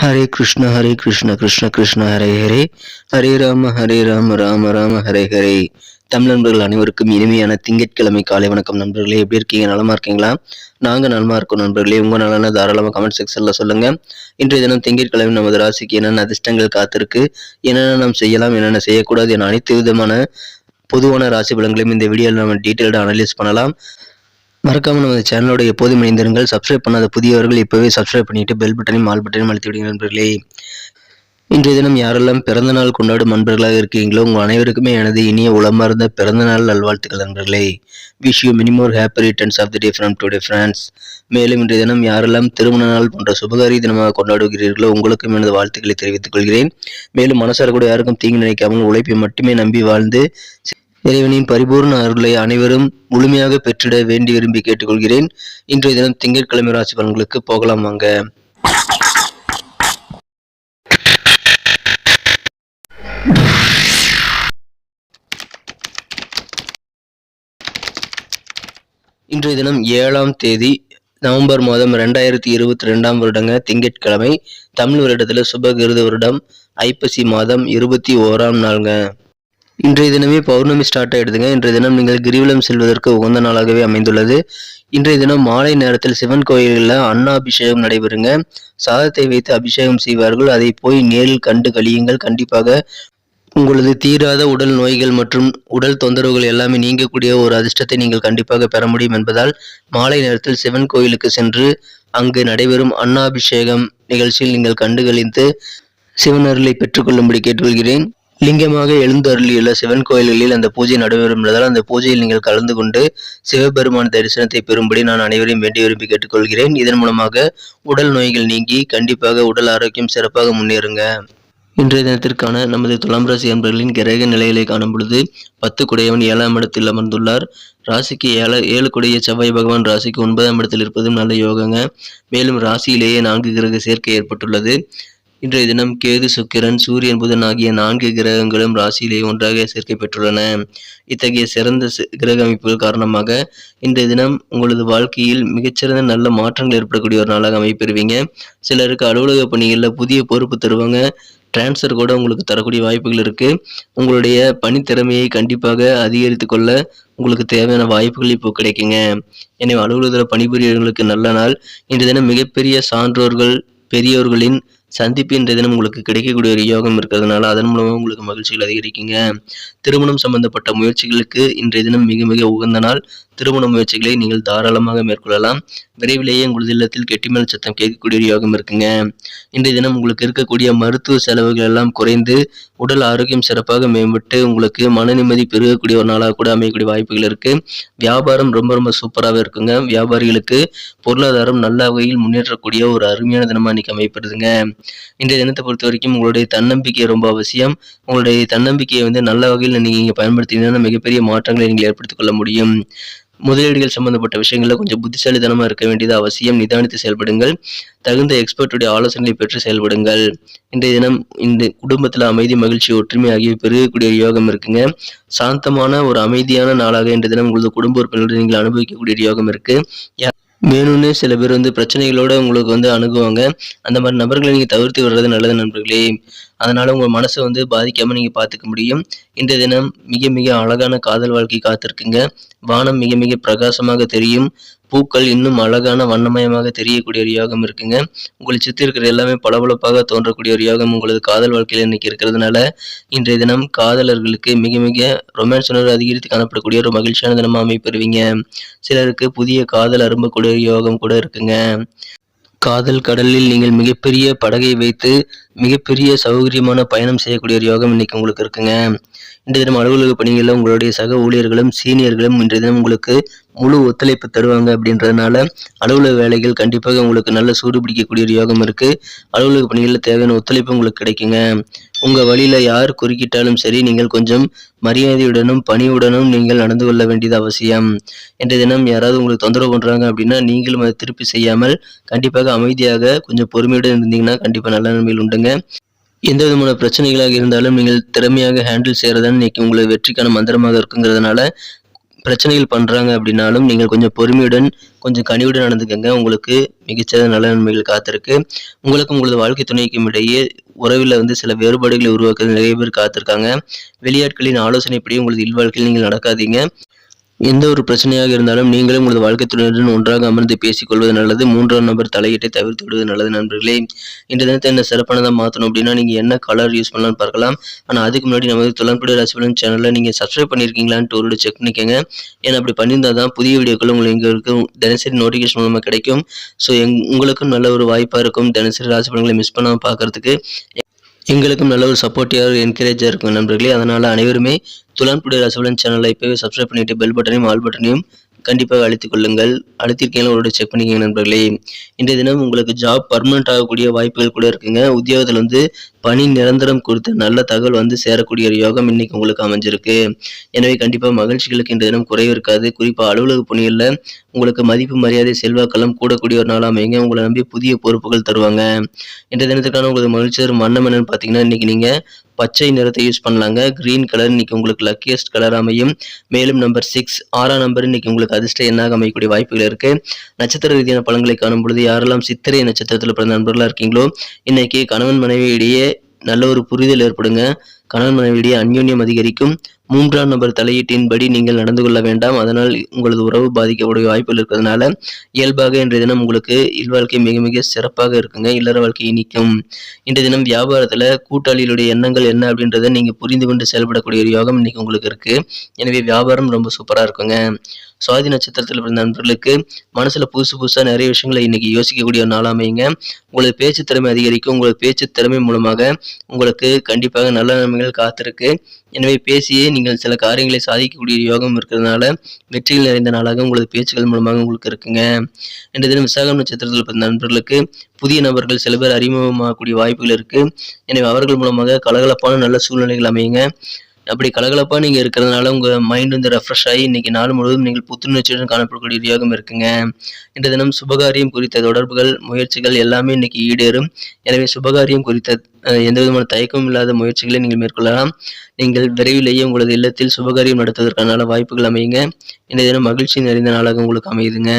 ஹரே கிருஷ்ண ஹரே கிருஷ்ண கிருஷ்ண கிருஷ்ண ஹரே ஹரே. ஹரே ராம ஹரே ராம ராம ராம ஹரே ஹரே. தமிழ் நண்பர்கள் அனைவருக்கும் இனிமையான திங்கட்கிழமை காலை வணக்கம் நண்பர்களே. எப்படி இருக்கீங்க? நலமா இருக்கீங்களா? நாங்க நலமா இருக்கோம் நண்பர்களே. உங்க நலன தாராளமா கமெண்ட் செக்ஷன்ல சொல்லுங்க. இன்றைய தினம் திங்கட்கிழமை நமது ராசிக்கு என்னென்ன அதிர்ஷ்டங்கள் காத்திருக்கு? என்னென்ன நாம் செய்யலாம்? என்னென்ன செய்யக்கூடாது? என அனைத்து விதமான பொதுவான ராசி பலன்களையும் இந்த வீடியோவில் நம்ம டீட்டெயில்டாக அனலைஸ் பண்ணலாம். மறக்காம நமது சேனலோட எப்போதும் இணைந்திருங்கள். சப்ஸ்கிரைப் பண்ணாத புதியவர்கள் இப்போவே சப்ஸ்கிரைப் பண்ணிட்டு பெல் பட்டனையும் ஆல் பட்டனையும் அழுத்தி விடுங்க நண்பர்களே. இன்றைய தினம் யாரெல்லாம் பிறந்த நாள் கொண்டாடும் நண்பர்களாக இருக்கீங்களோ உங்கள் அனைவருக்குமே எனது இனிய உளமார்ந்த பிறந்த நாள் நல்வாழ்த்துக்கள் நண்பர்களே. Wish you many more happy returns of the day from today friends மேலும் இன்றைய தினம் யாரெல்லாம் திருமண நாள் போன்ற சுபகாரிய தினமாக கொண்டாடுகிறீர்களோ உங்களுக்கும் எனது வாழ்த்துக்களை தெரிவித்துக் கொள்கிறேன். மேலும் மனசார கூட யாருக்கும் தீங்கு நினைக்காமல் உழைப்பை மட்டுமே நம்பி வாழ்ந்து இறைவனின் பரிபூர்ண அருளை அனைவரும் முழுமையாக பெற்றிட வேண்டி விரும்பி கேட்டுக்கொள்கிறேன். இன்றைய தினம் திங்கட்கிழமை ராசி பலன்களுக்கு போகலாம் வாங்க. இன்றைய தினம் ஏழாம் தேதி நவம்பர் மாதம் ரெண்டாயிரத்தி இருபத்தி ரெண்டாம் வருடங்க திங்கட்கிழமை தமிழ் வருடத்துல சுபகிருத வருடம் ஐப்பசி மாதம் இருபத்தி ஓராம் நாளுங்க. இன்றைய தினமே பௌர்ணமி ஸ்டார்ட் ஆயிடுதுங்க இன்றைய தினம் நீங்கள் கிரிவலம் செல்வதற்கு உகந்த நாளாகவே அமைந்துள்ளது. இன்றைய தினம் மாலை நேரத்தில் சிவன் கோயில்களில் அன்னாபிஷேகம் நடைபெறுங்க. சாதத்தை வைத்து அபிஷேகம் செய்வார்கள். அதை போய் நேரில் கண்டு கழியுங்கள். கண்டிப்பாக உங்களது தீராத உடல் நோய்கள் மற்றும் உடல் தொந்தரவுகள் எல்லாமே நீங்கக்கூடிய ஒரு அதிர்ஷ்டத்தை நீங்கள் கண்டிப்பாக பெற முடியும் என்பதால் மாலை நேரத்தில் சிவன் கோயிலுக்கு சென்று அங்கு நடைபெறும் அன்னாபிஷேகம் நிகழ்ச்சியில் நீங்கள் கண்டுகளித்து சிவன் சிவனருளை பெற்றுக்கொள்ளும்படி கேட்டுக்கொள்கிறேன். லிங்கமாக எழுந்தருளியுள்ள சிவன் கோயில்களில் அந்த பூஜை நடைபெறும் என்பதால் அந்த பூஜையில் நீங்கள் கலந்து கொண்டு சிவபெருமான் தரிசனத்தை பெறும்படி நான் அனைவரையும் வேண்டி விரும்பி கேட்டுக்கொள்கிறேன். இதன் மூலமாக உடல் நோய்கள் நீங்கி கண்டிப்பாக உடல் ஆரோக்கியம் சிறப்பாக முன்னேறுங்க. இன்றைய தினத்திற்கான நமது துலாம் ராசி அன்பர்களின் கிரக நிலைகளை காணும் பொழுது பத்து குடையவன் ஏழாம் இடத்தில் அமர்ந்துள்ளார். ராசிக்கு ஏழ ஏழு குடைய செவ்வாய் பகவான் ராசிக்கு ஒன்பதாம் இடத்தில் இருப்பதும் நல்ல யோகங்க. மேலும் ராசியிலேயே நான்கு கிரக சேர்க்கை ஏற்பட்டுள்ளது. இன்றைய தினம் கேது சுக்கிரன் சூரியன் புதன் ஆகிய நான்கு கிரகங்களும் ராசியிலே ஒன்றாக சேர்க்கை பெற்றுள்ளன. இத்தகைய சிறந்த கிரக அமைப்புகள் காரணமாக இன்றைய தினம் உங்களது வாழ்க்கையில் மிகச்சிறந்த நல்ல மாற்றங்கள் ஏற்படக்கூடிய ஒரு நாளாக அமைப்பெறுவீங்க சிலருக்கு அலுவலக பணிகளில் புதிய பொறுப்பு தருவாங்க. டிரான்ஸ்ஃபர் கூட உங்களுக்கு தரக்கூடிய வாய்ப்புகள் இருக்குது உங்களுடைய பணித்திறமையை கண்டிப்பாக அதிகரித்து கொள்ள உங்களுக்கு தேவையான வாய்ப்புகள் இப்போ கிடைக்குங்க. எனவே அலுவலகத்தில் பணிபுரியவர்களுக்கு நல்ல நாள். இன்றைய தினம் மிகப்பெரிய சான்றோர்கள் பெரியோர்களின் சந்திப்பு இன்றைய தினம் உங்களுக்கு கிடைக்கக்கூடிய ஒரு யோகம் இருக்கிறதுனால அதன் மூலமாக உங்களுக்கு மகிழ்ச்சிகள் அதிகரிக்குங்க. திருமணம் சம்பந்தப்பட்ட முயற்சிகளுக்கு இன்றைய தினம் மிக மிக உகந்த நாள். திருமண முயற்சிகளை நீங்கள் தாராளமாக மேற்கொள்ளலாம். விரைவிலேயே உங்களது இல்லத்தில் கெட்டிமேல் சத்தம் கேட்கக்கூடிய ஒரு யோகம் இருக்குங்க. இன்றைய தினம் உங்களுக்கு இருக்கக்கூடிய மருத்துவ செலவுகள் எல்லாம் குறைந்து உடல் ஆரோக்கியம் சிறப்பாக மேம்பட்டு உங்களுக்கு மன நிம்மதி பெருகக்கூடிய ஒரு நாளாக கூட அமையக்கூடிய வாய்ப்புகள் இருக்கு. வியாபாரம் ரொம்ப ரொம்ப சூப்பராகவே இருக்குங்க. வியாபாரிகளுக்கு பொருளாதாரம் நல்ல வகையில் முன்னேற்றக்கூடிய ஒரு அருமையான தினமாக இன்னைக்கு அமைப்படுதுங்க இந்த தினத்தை பொறுத்த வரைக்கும் உங்களுடைய தன்னம்பிக்கை ரொம்ப அவசியம். உங்களுடைய தன்னம்பிக்கையை வந்து நல்ல வகையில் நீங்க பயன்படுத்தினீங்கன்னா மிகப்பெரிய மாற்றங்களை நீங்கள் ஏற்படுத்திக் கொள்ள முடியும். முதலீடுகள் சம்பந்தப்பட்ட விஷயங்களில் கொஞ்சம் புத்திசாலித்தனமாக இருக்க வேண்டியது அவசியம். நிதானித்து செயல்படுங்கள். தகுந்த எக்ஸ்பர்ட்டுடைய ஆலோசனைகளை பெற்று செயல்படுங்கள். இன்றைய தினம் இந்த குடும்பத்தில் அமைதி மகிழ்ச்சி ஒற்றுமை ஆகியவை பெருகக்கூடிய யோகம் இருக்குங்க. சாந்தமான ஒரு அமைதியான நாளாக இன்றைய தினம் உங்களது குடும்ப உறுப்பினர்கள் நீங்கள் அனுபவிக்கக்கூடிய யோகம் இருக்கு. வேணும்னே சில பேர் வந்து பிரச்சனைகளோட உங்களுக்கு வந்து அணுகுவாங்க. அந்த மாதிரி நபர்களை நீங்கள் தவிர்த்து விடுறது நல்லது நண்பர்களே. அதனால உங்கள் மனசை வந்து பாதிக்காமல் நீங்கள் பார்த்துக்க முடியும். இந்த தினம் மிக மிக அழகான காதல் வாழ்க்கை காத்திருக்குங்க. வானம் மிக மிக பிரகாசமாக தெரியும். பூக்கள் இன்னும் அழகான வண்ணமயமாக தெரியக்கூடிய ஒரு யோகம் இருக்குங்க. உங்களை சுற்றி இருக்கிற எல்லாமே பளபளப்பாக தோன்றக்கூடிய ஒரு யோகம் உங்களது காதல் வாழ்க்கையில் இன்னைக்கு இருக்கிறதுனால இன்றைய தினம் காதலர்களுக்கு மிக மிக ரொமான்ஸ் உணர்வு அதிகரித்து காணப்படக்கூடிய ஒரு மகிழ்ச்சியான தினமாக அமைப்பெறுவீங்க. சிலருக்கு புதிய காதல் அரும்பக்கூடிய யோகம் கூட இருக்குங்க. காதல் கடலில் நீங்கள் மிகப்பெரிய படகை வைத்து மிகப்பெரிய சௌகரியமான பயணம் செய்யக்கூடிய ஒரு யோகம் இன்னைக்கு உங்களுக்கு இருக்குங்க. இன்றைய தினம் அலுவலக பணிகளில் உங்களுடைய சக ஊழியர்களும் சீனியர்களும் இன்றைய தினம் உங்களுக்கு முழு ஒத்துழைப்பு தருவாங்க அப்படின்றதுனால அலுவலக வேலைகள் கண்டிப்பாக உங்களுக்கு நல்ல சூடு பிடிக்கக்கூடிய ஒரு யோகம் இருக்கு. அலுவலக பணிகளில் தேவையான ஒத்துழைப்பு உங்களுக்கு கிடைக்குங்க. உங்க வழியில யார் குறுக்கிட்டாலும் சரி நீங்கள் கொஞ்சம் மரியாதையுடனும் பணியுடனும் நீங்கள் நடந்து கொள்ள வேண்டியது அவசியம். இன்றைய தினம் யாராவது உங்களுக்கு தொந்தரவு பண்றாங்க அப்படின்னா நீங்களும் அதை திருப்பி செய்யாமல் கண்டிப்பாக அமைதியாக கொஞ்சம் பொறுமையுடன் இருந்தீங்கன்னா கண்டிப்பா நல்ல நன்மையில் உண்டுங்க. எந்த விதமான பிரச்சனைகளாக இருந்தாலும் நீங்கள் திறமையாக ஹேண்டில் செய்கிறதான் இன்னைக்கு உங்களுக்கு வெற்றிக்கான மந்திரமாக இருக்குங்கிறதுனால பிரச்சனைகள் பண்ணுறாங்க அப்படின்னாலும் நீங்கள் கொஞ்சம் பொறுமையுடன் கொஞ்சம் கனிவுடன் நடந்துக்கங்க. உங்களுக்கு மிகச்சிறந்த நல்ல நன்மைகள் காத்திருக்கு. உங்களுக்கும் உங்களது வாழ்க்கை துணைக்கும் இடையே உறவில் வந்து சில வேறுபாடுகளை உருவாக்க நிறைய பேர் காத்திருக்காங்க. வெளியாட்களின் ஆலோசனைப்படி உங்களது இல்வாழ்க்கையில் நீங்கள் நடக்காதீங்க. எந்த ஒரு பிரச்சனையாக இருந்தாலும் நீங்களும் உங்களது வாழ்க்கை துணையுடன் ஒன்றாக அமர்ந்து பேசிக்கொள்வது நல்லது. மூன்றாம் நபர் தலையீட்டை தவிர்த்து விடுவது நல்லது நண்பர்களே. இந்த தினத்தை என்ன சிறப்பானதாக மாற்றணும் அப்படின்னா நீங்கள் என்ன கலர் யூஸ் பண்ணலாம்னு பார்க்கலாம். ஆனால் அதுக்கு முன்னாடி நமது துளன்படி ராசிபலன் சேனலில் நீங்கள் சப்ஸ்கிரைப் பண்ணியிருக்கீங்களான்ட்டு ஒரு செக் பண்ணிக்கோங்க. ஏன்னா அப்படி பண்ணியிருந்தால் தான் புதிய வீடியோக்கள் உங்களுக்கு எங்களுக்கு தினசரி நோட்டிஃபிகேஷன் மூலமாக கிடைக்கும். ஸோ எங் உங்களுக்கும் நல்ல ஒரு வாய்ப்பாக இருக்கும் தினசரி ராசி மிஸ் பண்ணாமல் பார்க்கறதுக்கு. எங்களுக்கும் நல்ல ஒரு சப்போர்ட்டிவாக என்கரேஜாக இருக்கும் நண்பர்களே. அதனால் அனைவருமே துலான்புடைய ரசவலன் சேனலை இப்போவே சப்ஸ்கிரைப் பண்ணிவிட்டு பெல் பட்டனையும் ஆல் பட்டனையும் கண்டிப்பாக அழுத்திக் கொள்ளுங்கள். அழுத்திருக்கீங்களா உங்களோட செக் பண்ணிக்கங்க நண்பர்களே. இன்றைய தினம் உங்களுக்கு ஜாப் பர்மனெண்ட் ஆகக்கூடிய வாய்ப்புகள் கூட இருக்குங்க. உத்தியோகத்தில் வந்து பணி நிரந்தரம் குறித்த நல்ல தகவல் வந்து சேரக்கூடிய ஒரு யோகம் இன்னைக்கு உங்களுக்கு அமைஞ்சிருக்கு. எனவே கண்டிப்பாக மகிழ்ச்சிகளுக்கு இந்த தினம் குறைவு இருக்காது. குறிப்பாக அலுவலக பணிகளில் உங்களுக்கு மதிப்பு மரியாதை செல்வாக்கெல்லாம் கூடக்கூடிய ஒரு நாள் அமைங்க உங்களை நம்பி புதிய பொறுப்புகள் தருவாங்க. இன்றைய தினத்துக்கான உங்களுக்கு மகிழ்ச்சி தரும் வண்ணம் என்னன்னு பார்த்தீங்கன்னா இன்னைக்கு நீங்கள் பச்சை நிறத்தை யூஸ் பண்ணலாங்க. கிரீன் கலர் இன்னைக்கு உங்களுக்கு லக்கியஸ்ட் கலர் அமையும். மேலும் நம்பர் சிக்ஸ் ஆறாம் நம்பர் இன்னைக்கு உங்களுக்கு அதிர்ஷ்ட எண்ணாக அமையக்கூடிய வாய்ப்புகள் இருக்கு. நட்சத்திர ரீதியான பழங்களை காணும் பொழுது யாரெல்லாம் சித்திரை நட்சத்திரத்தில் பிறந்த நண்பர்களாக இருக்கீங்களோ இன்னைக்கு கணவன் மனைவி இடையே நல்ல ஒரு புரிதல் ஏற்படுங்க. கணவன் மனைவியிடையே அந்யோன்யம் அதிகரிக்கும். மூன்றாம் நபர் தலையீட்டின்படி நீங்கள் நடந்து கொள்ள வேண்டாம். அதனால் உங்களது உறவு பாதிக்கக்கூடிய வாய்ப்புகள் இருக்கிறதுனால இயல்பாக இன்றைய தினம் உங்களுக்கு இல்வாழ்க்கை மிக மிக சிறப்பாக இருக்குங்க. இல்லற வாழ்க்கையை நீக்கும். இன்றைய தினம் வியாபாரத்தில் கூட்டாளிகளுடைய எண்ணங்கள் என்ன அப்படின்றத நீங்கள் புரிந்து கொண்டு செயல்படக்கூடிய ஒரு யோகம் இன்னைக்கு உங்களுக்கு இருக்கு. எனவே வியாபாரம் ரொம்ப சூப்பராக இருக்குங்க. சுவாதி நட்சத்திரத்தில் பிறந்த நண்பர்களுக்கு மனசுல புதுசு புதுசாக நிறைய விஷயங்களை இன்னைக்கு யோசிக்கக்கூடிய ஒரு நாள் அமைங்க உங்களது பேச்சு திறமை அதிகரிக்கும். உங்களது பேச்சு திறமை மூலமாக உங்களுக்கு கண்டிப்பாக நல்ல நன்மைகள் காத்திருக்கு. எனவே பேசியே நீங்கள் சில காரியங்களை சாதிக்கக்கூடிய யோகம் இருக்கிறதுனால வெற்றிகள் நிறைந்த நாளாக உங்களது பேச்சுகள் மூலமாக உங்களுக்கு இருக்குங்க. இன்றைய தினம் விசாகம் நட்சத்திரத்தில் பிறந்த நண்பர்களுக்கு புதிய நபர்கள் சில பேர் அறிமுகமாகக்கூடிய வாய்ப்புகள் இருக்கு. எனவே அவர்கள் மூலமாக கலகலப்பான நல்ல சூழ்நிலைகள் அமையுங்க. அப்படி கலகலப்பாக நீங்கள் இருக்கிறதுனால உங்கள் மைண்ட் வந்து ரெஃப்ரெஷ் ஆகி இன்னைக்கு நாள் முழுவதும் நீங்கள் புத்துணர்ச்சியுடன் காணப்படக்கூடிய ஒரு யோகம் இருக்குங்க. இன்று தினம் சுபகாரியம் குறித்த தொடர்புகள் முயற்சிகள் எல்லாமே இன்னைக்கு ஈடேறும். எனவே சுபகாரியம் குறித்த எந்த விதமான தயக்கமும் இல்லாத முயற்சிகளை நீங்கள் மேற்கொள்ளலாம். நீங்கள் விரைவிலேயே உங்களது இல்லத்தில் சுபகாரியம் நடத்துவதற்கான வாய்ப்புகள் அமையுங்க. இந்த தினம் மகிழ்ச்சி நிறைந்த நாளாக உங்களுக்கு அமையுதுங்க.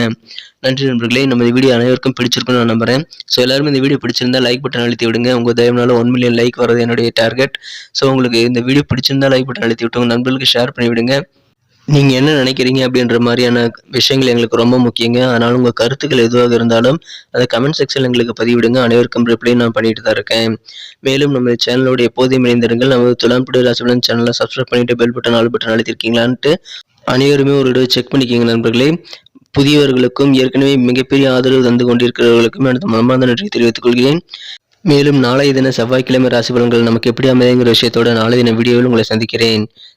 நன்றி நண்பர்களே நம்ம வீடியோ அனைவருக்கும் பிடிச்சிருக்கும்னு நான் நம்புறேன். ஸோ எல்லாருமே இந்த வீடியோ பிடிச்சிருந்தா லைக் பட்டன் அழுத்தி விடுங்க. உங்கள் தயவுனால ஒன் மில்லியன் லைக் வரது என்னுடைய டார்கெட் ஸோ உங்களுக்கு இந்த வீடியோ பிடிச்சிருந்தா லைக் பட்டன் அழுத்தி விட்டு உங்கள் நண்பர்களுக்கு ஷேர் பண்ணி விடுங்க நீங்கள் என்ன நினைக்கிறீங்க அப்படின்ற மாதிரியான விஷயங்கள் எங்களுக்கு ரொம்ப முக்கியங்க. அதனால் உங்கள் கருத்துக்கள் எதுவாக இருந்தாலும் அதை கமெண்ட் செக்ஷனில் எங்களுக்கு பதிவிடுங்க. அனைவருக்கும் ரிப்ளை நான் பண்ணிட்டு தான் இருக்கேன். மேலும் நம்ம சேனலோட எப்போதையும் இணைந்திருங்கள். நம்ம துலான்புடி ராசிபலன் சேனலை சப்ஸ்கிரைப் பண்ணிட்டு பெல் பட்டன் ஆல் பட்டன் அழுத்திருக்கீங்களான்ட்டு அனைவருமே ஒரு செக் பண்ணிக்கிங்க நண்பர்களே. புதியவர்களுக்கும் ஏற்கனவே மிகப்பெரிய ஆதரவு தந்து கொண்டிருக்கிறவர்களுக்கும் எனது மனமார்ந்த நன்றி தெரிவித்துக் கொள்கிறேன். மேலும் நாளை தின செவ்வாய்க்கிழமை ராசி பலன்கள் நமக்கு எப்படி அமைதுங்கிற விஷயத்தோட நாளை தின வீடியோவில் உங்களை சந்திக்கிறேன்.